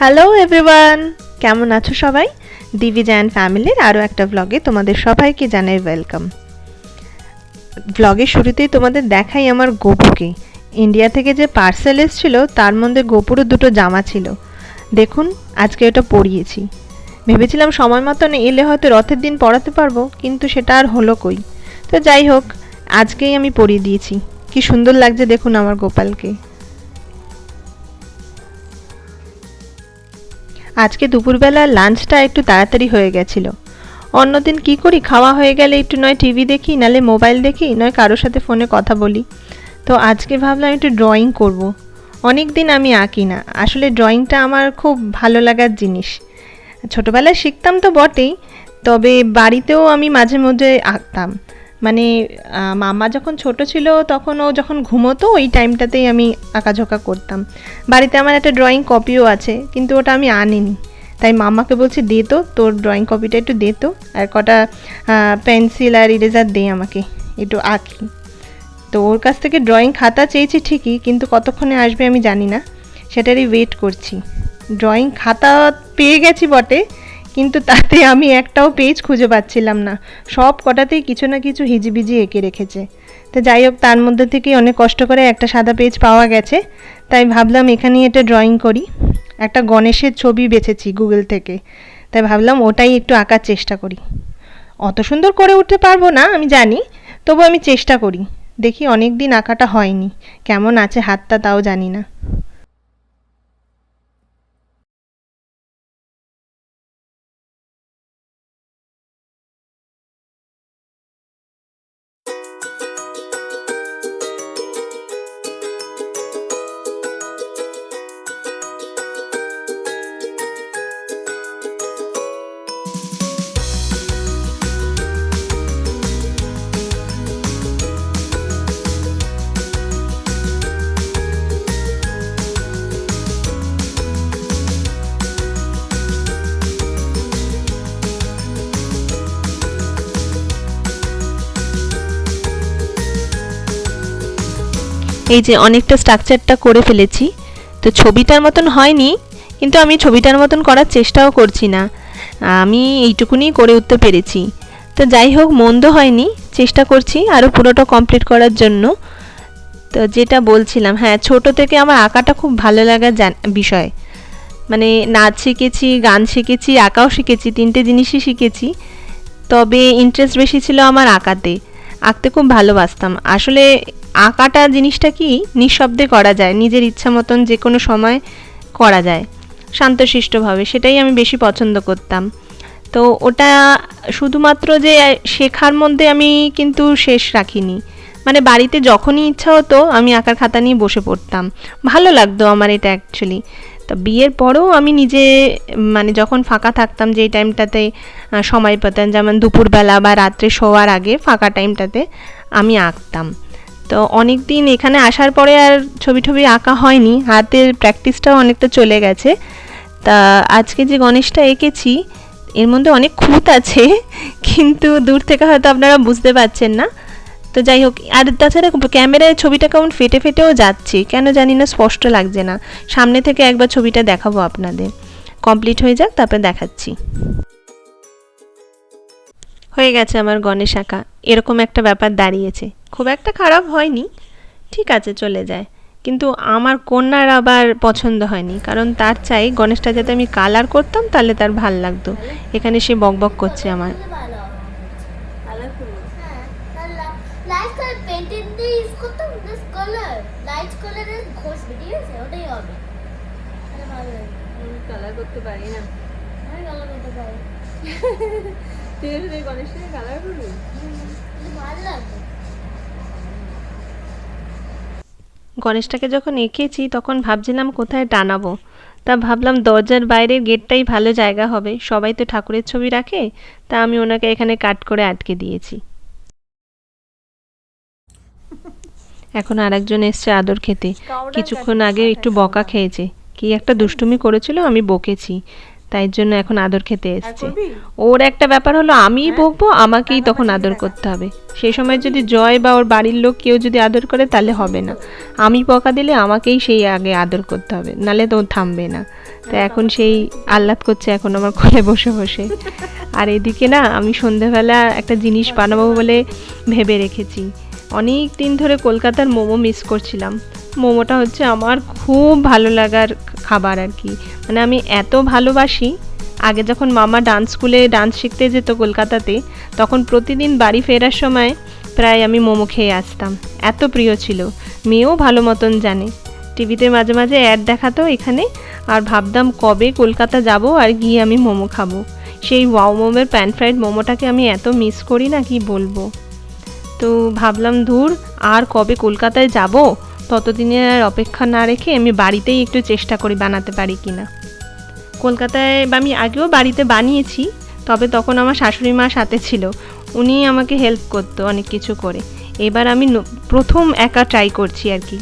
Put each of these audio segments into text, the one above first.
Hello everyone কেমন আছো সবাই? দিবি জায়ান ফ্যামিলির আরও একটা ব্লগে তোমাদের সবাইকে জানাই ওয়েলকাম ব্লগের শুরুতেই তোমাদের দেখাই আমার গোপুকে। ইন্ডিয়া থেকে যে পার্সেল এসেছিল, তার মধ্যে গোপুরও দুটো জামা ছিল। দেখুন, আজকে ওটা পরিয়েছি। ভেবেছিলাম সময় মতন এলে হয়তো রথের দিন পড়াতে পারব, কিন্তু সেটা আর হলো কই? তো যাই হোক, আজকেই আমি পরিয়ে দিয়েছি। কি সুন্দর লাগছে দেখুন আমার গোপালকে। আজকে দুপুরবেলা লাঞ্চটা একটু তাড়াতাড়ি হয়ে গেছিল। অন্যদিন কি করি, খাওয়া হয়ে গেলে একটু নয় টিভি দেখি, নালে মোবাইল দেখি, নয় কারোর সাথে ফোনে কথা বলি। তো আজকে ভাবলাম একটু ড্রয়িং করব। অনেক দিন আমি আঁকি না, আসলে ড্রয়িংটা আমার খুব ভালো লাগার জিনিস। ছোটোবেলায় শিখতাম তো বটেই, তবে বাড়িতেও আমি মাঝে মধ্যে আঁকতাম। মানে মামা যখন ছোট ছিল তখন ও যখন ঘুমোতো, ওই টাইমটাতেই আমি আঁকাঝোঁকা করতাম। বাড়িতে আমার একটা ড্রয়িং কপিও আছে, কিন্তু ওটা আমি আনিনি। তাই মামাকে বলছি, দে তো, তোর ড্রয়িং কপিটা একটু দে তো, আর কটা পেন্সিল আর ইরেজার দে আমাকে, একটু আঁকি। তো ওর কাছ থেকে ড্রয়িং খাতা চেয়েছি ঠিকই, কিন্তু কতক্ষণে আসবে আমি জানি না। সেটারই ওয়েট করছি। ড্রয়িং খাতা পেয়ে গেছি বটে কিন্তু তাতে আমি একটাও পেজ খুঁজে পাচ্ছিলাম না। সব কটাতেই কিছু না কিছু হিজিবিজি এঁকে রেখেছে। তো যাই হোক, তার মধ্যে থেকে অনেক কষ্ট করে একটা সাদা পেজ পাওয়া গেছে। তাই ভাবলাম এখানেই এটা ড্রয়িং করি। একটা গণেশের ছবি বেছেছি গুগল থেকে। তাই ভাবলাম ওটাই একটু আঁকার চেষ্টা করি। অত সুন্দর করে উঠতে পারব না, আমি জানি। তবু আমি চেষ্টা করি। দেখি অনেক দিন আঁকাটা হয়নি। কেমন আছে হাতটা তাও জানি না। এই যে অনেকটা স্ট্রাকচারটা করে ফেলেছি। তো ছবিটার মতন হয়নি, কিন্তু আমি ছবিটার মতন করার চেষ্টাও করছি না। আমি এইটুকুনি করে উঠতে পেরেছি। তো যাই হোক, মন্দ হয়নি, চেষ্টা করছি আরও পুরোটা কমপ্লিট করার জন্য। তো যেটা বলছিলাম হ্যাঁ ছোট থেকে আমার আঁকাটা খুব ভালো লাগার বিষয়। মানে নাচ শিখেছি, গান শিখেছি, আঁকাও শিখেছি, তিনটে জিনিসই শিখেছি। তবে ইন্টারেস্ট বেশি ছিল আমার আঁকাতে। আঁকতে খুব ভালোবাসতাম। আসলে আঁকাটা জিনিসটা কি নিঃশব্দে করা যায়, নিজের ইচ্ছা মতন যে কোনো সময় করা যায়, শান্তশিষ্টভাবে, সেটাই আমি বেশি পছন্দ করতাম। তো ওটা শুধুমাত্র যে শেখার মধ্যে আমি কিন্তু শেষ রাখিনি। মানে বাড়িতে যখনই ইচ্ছা হতো, আমি আঁকার খাতা নিয়ে বসে পড়তাম। ভালো লাগতো আমার এটা অ্যাকচুয়ালি তো বিয়ের পরেও আমি নিজে মানে যখন ফাঁকা থাকতাম যেই টাইমটাতে সময় পেতাম যেমন দুপুরবেলা বা রাত্রে শোয়ার আগে ফাঁকা টাইমটাতে আমি আঁকতাম। তো অনেক দিন এখানে আসার পরে আর ছবি টবি আঁকা হয়নি, হাতের প্র্যাকটিসটাও অনেকটা চলে গেছে। তা আজকে যে গণেশটা এঁকেছি, এর মধ্যে অনেক খুঁত আছে, কিন্তু দূর থেকে হয়তো আপনারা বুঝতে পারছেন না। তো যাই হোক, আর তাছাড়া ক্যামেরায় ছবিটা কেমন ফেটে ফেটেও যাচ্ছে। কেন জানি না, স্পষ্ট লাগছে না। সামনে থেকে একবার ছবিটা দেখাবো আপনাদের। কমপ্লিট হয়ে যাক, তারপরে দেখাচ্ছি। হয়ে গেছে আমার গণেশ আঁকা। এরকম একটা ব্যাপার দাঁড়িয়েছে। খুব একটা খারাপ হয়নি। ঠিক আছে, চলে যায়। কিন্তু আমার কন্যার আবার পছন্দ হয়নি। কারণ তার চাই গণেশটা যাতে আমি কালার করতাম, তাহলে তার ভালো লাগতো। এখানে সে বকবক করছে আমার। দিয়ে ইউজ করতাম দিস ঘষবে ঠিক আছে? ওটাই হবে। তাহলে কালার করতে পারি না। আমি কালার করতে পারি। তুই যদি গণেশ কালার করবি? ভালো লাগবে। গণেশটাকে যখন এঁকেছি তখন ভাবছিলাম কোথায় টানাবো। তা ভাবলাম দরজার বাইরের গেটটাই ভালো জায়গা হবে। সবাই তো ঠাকুরের ছবি রাখে তা আমি ওনাকে এখানে কাট করে আটকে দিয়েছি। এখন আরেকজন এসছে আদর খেতে। কিছুক্ষণ আগে একটু বকা খেয়েছে। কি একটা দুষ্টুমি করেছিল আমি বকেছি। তাই জন্য এখন আদর খেতে এসছে। ওর একটা ব্যাপার হলো আমিই বকবো আমাকেই তখন আদর করতে হবে। সেই সময় যদি জয় বা ওর বাড়ির লোক কেউ যদি আদর করে তাহলে হবে না। আমি বকা দিলে আমাকেই সেই আগে আদর করতে হবে নালে তো থামবে না। তো এখন সেই আহ্লাদ করছে এখন আমার কোলে বসে বসে। আর এদিকে না আমি সন্ধেবেলা একটা জিনিস বানাবো বলে ভেবে রেখেছি। অনেক দিন ধরে কলকাতার মোমো মিস করছিলাম। মোমোটা হচ্ছে আমার খুব ভালো লাগার খাবার আর কি। মানে আমি এত ভালোবাসি, আগে যখন মামা ডান্স স্কুলে ডান্স শিখতে যেত কলকাতাতে, তখন প্রতিদিন বাড়ি ফেরার সময় প্রায় আমি মোমো খেয়ে আসতাম। এত প্রিয় ছিল, মেয়েও ভালো মতন জানে। টিভিতে মাঝে মাঝে অ্যাড দেখাতো এখানে, আর ভাবতাম কবে কলকাতা যাব আর গিয়ে আমি মোমো খাব। সেই ওয়াও মোমের প্যান ফ্রাইড মোমোটাকে আমি এত মিস করি না কি বলব। তো ভাবলাম ধুর, আর কবে কলকাতায় যাব? ততদিনের আর অপেক্ষা না রেখে আমি বাড়িতেই একটু চেষ্টা করি বানাতে পারি কি না কলকাতায় আমি আগেও বাড়িতে বানিয়েছি, তবে তখন আমার শাশুড়ি মা সাথে ছিল। উনি আমাকে হেল্প করতো অনেক কিছু করে। এবার আমি প্রথম একা ট্রাই করছি আর কি।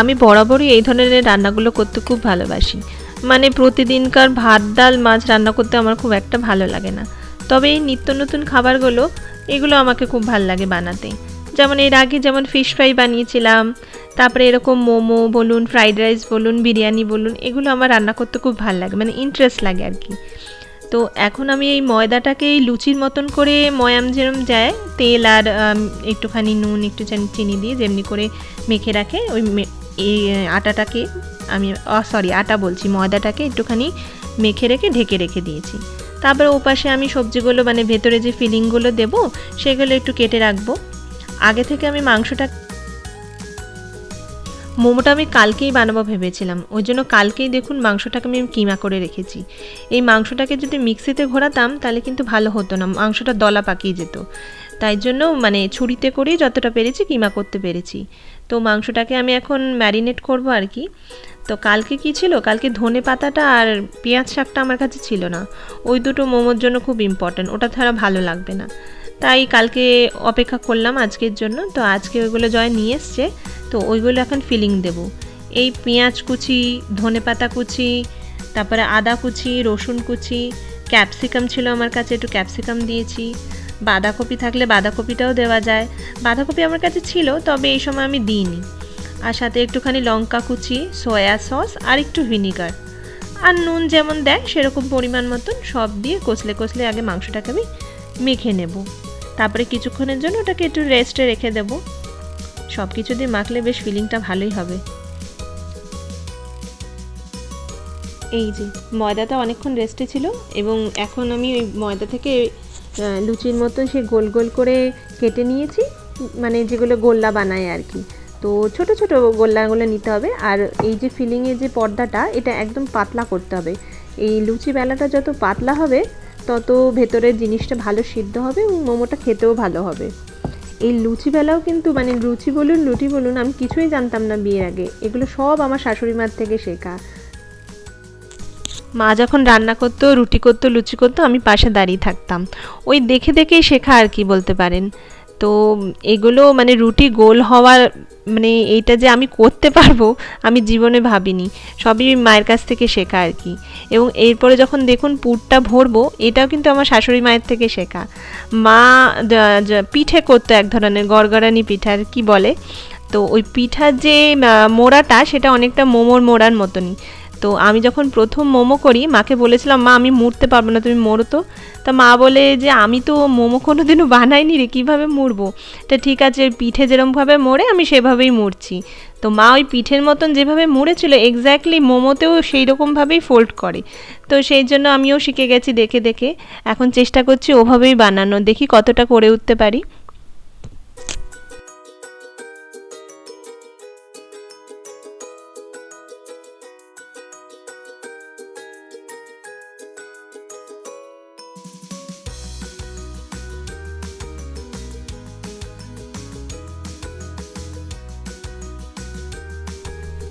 আমি বরাবরই এই ধরনের রান্নাগুলো করতে খুব ভালোবাসি। মানে প্রতিদিনকার ভাত, ডাল, মাছ রান্না করতে আমার খুব একটা ভালো লাগে না। তবে এই নিত্য নতুন খাবারগুলো এগুলো আমাকে খুব ভালো লাগে বানাতে। যেমন এর আগে যেমন ফিশ ফ্রাই বানিয়েছিলাম, তারপরে এরকম মোমো বলুন ফ্রাইড রাইস বলুন, বিরিয়ানি বলুন, এগুলো আমার রান্না করতে খুব ভালো লাগে মানে ইন্টারেস্ট লাগে আর কি। তো এখন আমি এই ময়দাটাকে এই লুচির মতন করে ময়াম যেরম যায়, তেল আর একটুখানি নুন, একটু চিনি দিয়ে যেমনি করে মেখে রাখে, ওই এই আটাটাকে আমি সরি আটা বলছি, ময়দাটাকে একটুখানি মেখে রেখে, ঢেকে রেখে দিয়েছি। তারপরে ওপাশে আমি সবজিগুলো মানে ভেতরে যে ফিলিংগুলো দেবো, সেগুলো একটু কেটে রাখব। আগে থেকে আমি মাংসটা মোমোটা আমি কালকেই বানাবো ভেবেছিলাম। ওই জন্য কালকেই দেখুন মাংসটাকে আমি কিমা করে রেখেছি। এই মাংসটাকে যদি মিক্সিতে ঘোরাতাম, তাহলে কিন্তু ভালো হতো না। মাংসটা দলা পাকিয়ে যেত। তাই জন্য মানে ছুরিতে করেই যতটা পেরেছি কিমা করতে পেরেছি। তো মাংসটাকে আমি এখন ম্যারিনেট করব আর কি। তো কালকে কি ছিল? কালকে ধনে পাতাটা আর পেঁয়াজ শাকটা আমার কাছে ছিল না। ওই দুটো মোমোর জন্য খুব ইম্পর্ট্যান্ট ওটা ছাড়া ভালো লাগবে না। তাই কালকে অপেক্ষা করলাম আজকের জন্য। তো আজকে ওইগুলো জয় নিয়ে এসছে। তো ওইগুলো এখন ফিলিং দেব। এই পেঁয়াজ কুচি, ধনে পাতা কুচি, তারপরে আদা কুচি, রসুন কুচি ক্যাপসিকাম ছিল আমার কাছে, একটু ক্যাপসিকাম দিয়েছি। বাঁধাকপি থাকলে বাঁধাকপিটাও দেওয়া যায়। বাঁধাকপি আমার কাছে ছিল, তবে এই সময় আমি দিইনি। আর সাথে একটুখানি লঙ্কা কুচি সয়া সস আর একটু ভিনিগার আর নুন যেমন দেয়, সেরকম পরিমাণ মতন সব দিয়ে কষলে কষলে আগে মাংসটাকে আমি মেখে নেব। তারপরে কিছুক্ষণের জন্য ওটাকে একটু রেস্টে রেখে দেব। সব কিছু দিয়ে মাখলে বেশ ফিলিংটা ভালোই হবে। এই যে, ময়দাটা অনেকক্ষণ রেস্টে ছিল এবং এখন আমি ওই ময়দা থেকে লুচির মতন সে গোল গোল করে কেটে নিয়েছি মানে যেগুলো গোল্লা বানায় আর কি। তো ছোট ছোট গোল্লাগুলো নিতে হবে আর এই যে ফিলিংয়ের যে পর্দাটা, এটা একদম পাতলা করতে হবে। এই লুচি বেলাটা যত পাতলা হবে তত ভেতরের জিনিসটা ভালো সিদ্ধ হবে এবং মোমোটা খেতেও ভালো হবে। এই লুচি বেলাও কিন্তু মানে লুচি বলুন লুটি বলুন, আমি কিছুই জানতাম না বিয়ের আগে। এগুলো সব আমার শাশুড়ি মার থেকে শেখা। মা যখন রান্না করতো, রুটি করতো, লুচি করতো, আমি পাশে দাঁড়িয়ে থাকতাম। ওই দেখে দেখেই শেখা আর কি বলতে পারেন। তো এগুলো মানে রুটি গোল হওয়ার মানে এইটা যে আমি করতে পারব, আমি জীবনে ভাবিনি। সবই মায়ের কাছ থেকে শেখা আর কি। এবং এরপরে যখন দেখুন পুরটা ভরবো, এটাও কিন্তু আমার শাশুড়ি মায়ের থেকে শেখা। মা পিঠে করতো এক ধরনের, গড়গড়ানি পিঠার কি বলে। তো ওই পিঠার যে মোড়াটা, সেটা অনেকটা মোমোর মোড়ার মতনই। তো আমি যখন প্রথম মোমো করি, মাকে বলেছিলাম, মা, আমি মুড়তে পারব না, তুমি মোড়ো তো। তা মা বলে যে, আমি তো মোমো কোনো দিনও বানাইনি রে, কীভাবে মুড়বো তা ঠিক আছে পিঠে যেরমভাবে মোড়ে আমি সেভাবেই মুড়ছি তো মা ওই পিঠের মতন যেভাবে মুড়েছিল এক্স্যাক্টলি মোমোতেও সেই রকমভাবেই ফোল্ড করে। তো সেই জন্য আমিও শিখে গেছি দেখে দেখে। এখন চেষ্টা করছি ওভাবেই বানানো দেখি কতটা করে উঠতে পারি।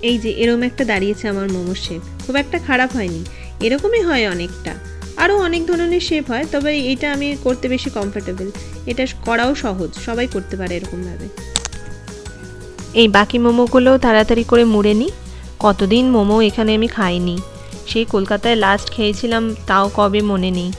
এই যে এরম একটা দাঁড়িয়েছে আমার মোমোর শেপ খুব একটা খারাপ হয়নি। এরকমই হয় অনেকটা। আরও অনেক ধরনের শেপ হয়, তবে এটা আমি করতে বেশি কমফোর্টেবল এটা করাও সহজ, সবাই করতে পারে এরকমভাবে। এই বাকি মোমোগুলোও তাড়াতাড়ি করে মুড়ে নিই। কতদিন মোমো এখানে আমি খাইনি। সেই কলকাতায় লাস্ট খেয়েছিলাম, তাও কবে মনে নেই।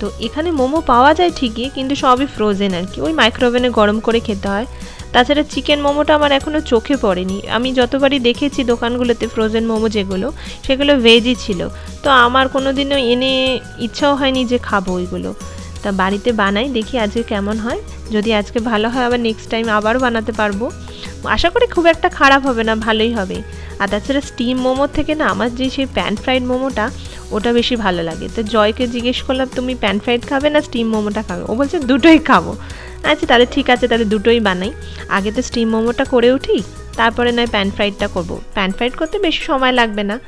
তো এখানে মোমো পাওয়া যায় ঠিকই, কিন্তু সবই ফ্রোজেন আর কি। ওই মাইক্রোওভেনে গরম করে খেতে হয়। তাছাড়া চিকেন মোমোটা আমার এখনও চোখে পড়েনি। আমি যতবারই দেখেছি দোকানগুলোতে ফ্রোজেন মোমো যেগুলো, সেগুলো ভেজই ছিল। তো আমার কোনো দিনও এনে ইচ্ছাও হয়নি যে খাব ওইগুলো। তা বাড়িতে বানাই, দেখি আজকে কেমন হয়। যদি আজকে ভালো হয়, আবার নেক্সট টাইম আবারও বানাতে পারব। আশা করি খুব একটা খারাপ হবে না, ভালোই হবে। আর তাছাড়া স্টিম মোমোর থেকে না, আমার যে সেই প্যান ফ্রাইড মোমোটা, ওটা বেশি ভালো লাগে। তো জয়কে জিজ্ঞেস করলাম, তুমি প্যান ফ্রাইড খাবে না স্টিম মোমোটা খাবে? ও বলছে, দুটোই খাব। আচ্ছা তাহলে ঠিক আছে, তাহলে দুটোই বানাই। আগে তো স্টিম মোমোটা করে উঠি, তারপরে নয় প্যান ফ্রাইডটা করব। প্যান ফ্রাইড করতে বেশি সময় লাগবে না।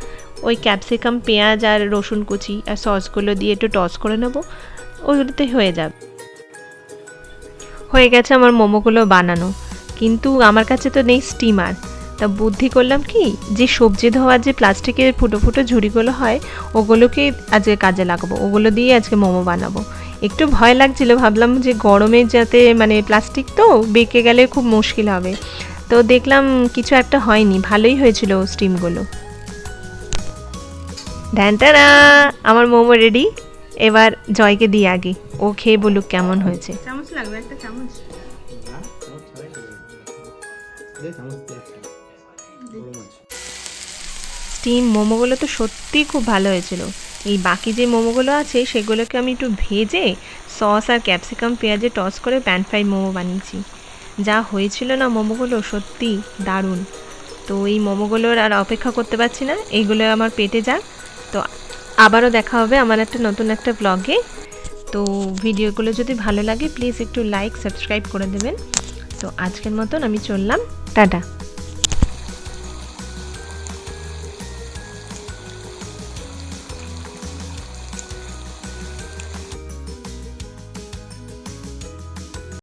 ওই ক্যাপসিকাম পেঁয়াজ আর রসুন কুচি আর সসগুলো দিয়ে একটু টস করে নেব। ওইগুলোতে হয়ে যাবে। হয়ে গেছে আমার মোমোগুলো বানানো। কিন্তু আমার কাছে তো নেই স্টিমার তা বুদ্ধি করলাম কি যে সবজি ধোয়ার যে প্লাস্টিকের ফুটো ফুটো ঝুড়িগুলো হয় ওগুলোকে আজকে কাজে লাগাবো। ওগুলো দিয়ে আজকে মোমো বানাবো। একটু ভয় লাগছিল ভাবলাম যে গরমে যাতে মানে প্লাস্টিক তো বেঁকে গেলে খুব মুশকিল হবে। তো দেখলাম কিছু একটা হয়নি ভালোই হয়েছিল স্টিমগুলো। ধ্যানটারা আমার মোমো রেডি। এবার জয়কে দিই আগে ও খেয়ে বলুক কেমন হয়েছে। চামচ লাগবে একটা চামচ। স্টিম মোমোগুলো তো সত্যিই খুব ভালো হয়েছিল। এই বাকি যে মোমোগুলো আছে, সেগুলোকে আমি একটু ভেজে সস আর ক্যাপসিকাম, পেঁয়াজে টস করে প্যান ফ্রাই মোমো বানিয়েছি। যা হয়েছিল না মোমোগুলো সত্যি দারুণ। তো এই মোমোগুলোর আর অপেক্ষা করতে পারছি না এইগুলো আমার পেটে যাক। তো আবারও দেখা হবে আমার একটা নতুন একটা ব্লগে তো ভিডিওগুলো যদি ভালো লাগে প্লিজ একটু লাইক সাবস্ক্রাইব করে দেবেন। তো আজকের মতন আমি চললাম। টাটা।